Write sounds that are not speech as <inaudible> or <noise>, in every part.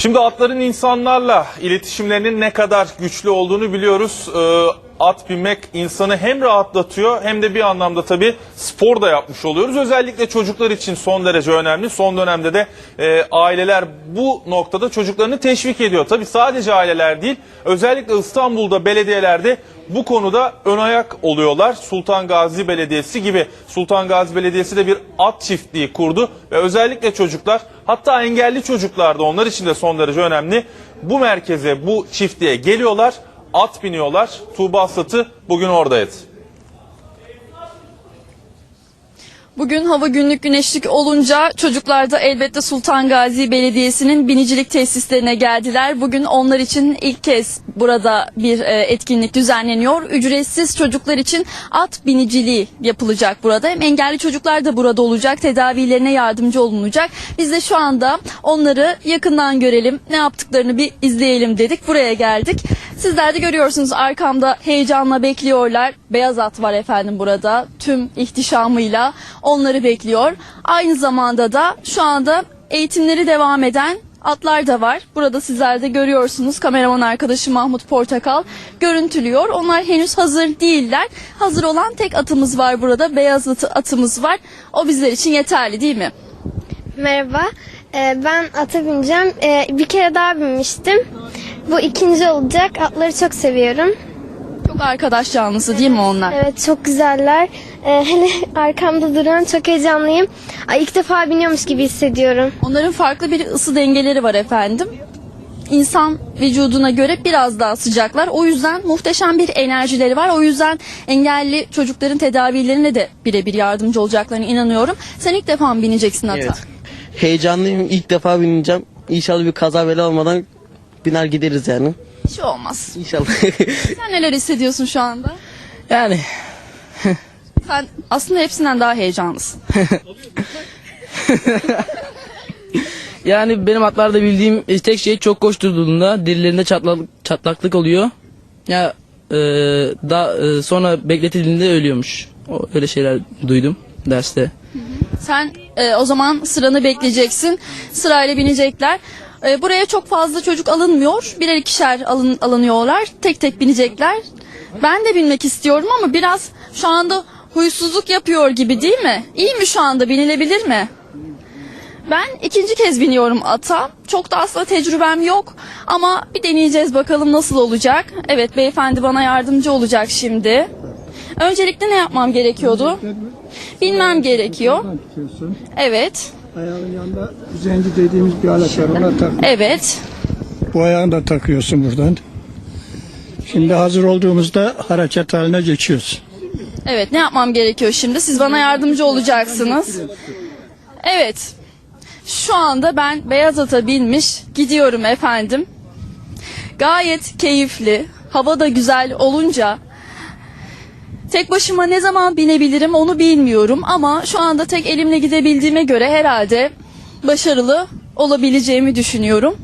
Şimdi atların insanlarla iletişimlerinin ne kadar güçlü olduğunu biliyoruz. Ee, at binmek insanı hem rahatlatıyor hem de bir anlamda tabii spor da yapmış oluyoruz. Özellikle çocuklar için son derece önemli. Son dönemde de e, aileler bu noktada çocuklarını teşvik ediyor. Tabii sadece aileler değil özellikle İstanbul'da belediyelerde bu konuda ön ayak oluyorlar. Sultan Gazi Belediyesi gibi Sultan Gazi Belediyesi de bir at çiftliği kurdu ve özellikle çocuklar hatta engelli çocuklar da onlar için de son derece önemli. Bu merkeze, bu çiftliğe geliyorlar, at biniyorlar. Tuğba Satı bugün oradaydı. Bugün hava günlük güneşlik olunca çocuklar da elbette Sultan Gazi Belediyesi'nin binicilik tesislerine geldiler. Bugün onlar için ilk kez burada bir e, etkinlik düzenleniyor. Ücretsiz çocuklar için at biniciliği yapılacak burada. Hem engelli çocuklar da burada olacak. Tedavilerine yardımcı olunacak. Biz de şu anda onları yakından görelim. Ne yaptıklarını bir izleyelim dedik. Buraya geldik. Sizler de görüyorsunuz arkamda heyecanla bekliyorlar. Beyaz at var efendim burada. Tüm ihtişamıyla onları bekliyor. Aynı zamanda da şu anda eğitimleri devam eden atlar da var. Burada sizler de görüyorsunuz. Kameraman arkadaşı Mahmut Portakal görüntülüyor. Onlar henüz hazır değiller. Hazır olan tek atımız var burada. Beyaz atı, atımız var. O bizler için yeterli değil mi? Merhaba, Ee, ben ata bineceğim. Ee, bir kere daha binmiştim. Bu ikinci olacak. Atları çok seviyorum. Çok arkadaş canlısı değil mi onlar? Evet, çok güzeller. Ee, hele arkamda duran çok heyecanlıyım. Ay, ilk defa biniyormuş gibi hissediyorum. Onların farklı bir ısı dengeleri var efendim. İnsan vücuduna göre biraz daha sıcaklar. O yüzden muhteşem bir enerjileri var. O yüzden engelli çocukların tedavilerine de birebir yardımcı olacaklarına inanıyorum. Sen ilk defa mı bineceksin ata? Evet. Heyecanlıyım. İlk defa bineceğim. İnşallah bir kaza bela olmadan biner gideriz yani. Hiç şey olmaz. İnşallah. <laughs> Sen neler hissediyorsun şu anda? yani Sen aslında hepsinden daha heyecanlısın. <laughs> Yani benim atlarda bildiğim tek şey çok koşturduğunda derilerinde çatlak, çatlaklık oluyor. Ya e, da e, sonra bekletildiğinde ölüyormuş. O, öyle şeyler duydum derste. Sen e, o zaman sıranı bekleyeceksin. Sırayla binecekler. E, buraya çok fazla çocuk alınmıyor. Birer ikişer alın, alınıyorlar. Tek tek binecekler. Ben de binmek istiyorum ama biraz şu anda huysuzluk yapıyor gibi değil mi? İyi mi şu anda binilebilir mi? Ben ikinci kez biniyorum ata. Çok da aslında tecrübem yok ama bir deneyeceğiz bakalım nasıl olacak. Evet beyefendi bana yardımcı olacak şimdi. Öncelikle ne yapmam gerekiyordu? Bilmem gerekiyor. Evet. Ayağın yanında zenci dediğimiz bir alet var. Ona tak. Evet. Bu ayağını da takıyorsun buradan. Şimdi hazır olduğumuzda hareket haline geçiyoruz. Evet ne yapmam gerekiyor şimdi? Siz bana yardımcı olacaksınız. Evet. Şu anda ben beyaz ata binmiş gidiyorum efendim. Gayet keyifli. Hava da güzel olunca tek başıma ne zaman binebilirim onu bilmiyorum ama şu anda tek elimle gidebildiğime göre herhalde başarılı olabileceğimi düşünüyorum.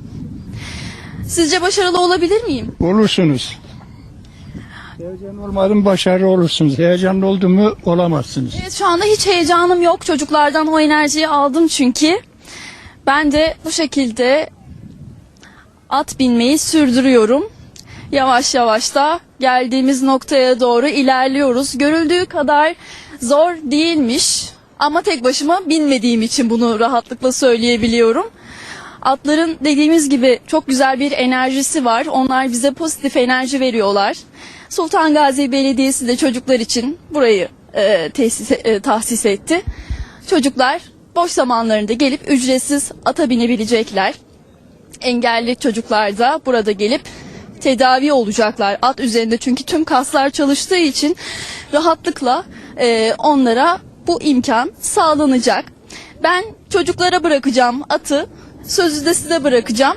Sizce başarılı olabilir miyim? Olursunuz. Heyecan olmadan başarılı olursunuz. Heyecanlı oldu mu olamazsınız. Evet şu anda hiç heyecanım yok. Çocuklardan o enerjiyi aldım çünkü. Ben de bu şekilde at binmeyi sürdürüyorum. Yavaş yavaş da geldiğimiz noktaya doğru ilerliyoruz. Görüldüğü kadar zor değilmiş. Ama tek başıma binmediğim için bunu rahatlıkla söyleyebiliyorum. Atların dediğimiz gibi çok güzel bir enerjisi var. Onlar bize pozitif enerji veriyorlar. Sultan Gazi Belediyesi de çocuklar için burayı e, tesis, e, tahsis etti. Çocuklar boş zamanlarında gelip ücretsiz ata binebilecekler. Engelli çocuklar da burada gelip tedavi olacaklar at üzerinde çünkü tüm kaslar çalıştığı için rahatlıkla e, onlara bu imkan sağlanacak. Ben çocuklara bırakacağım atı, sözü de size bırakacağım.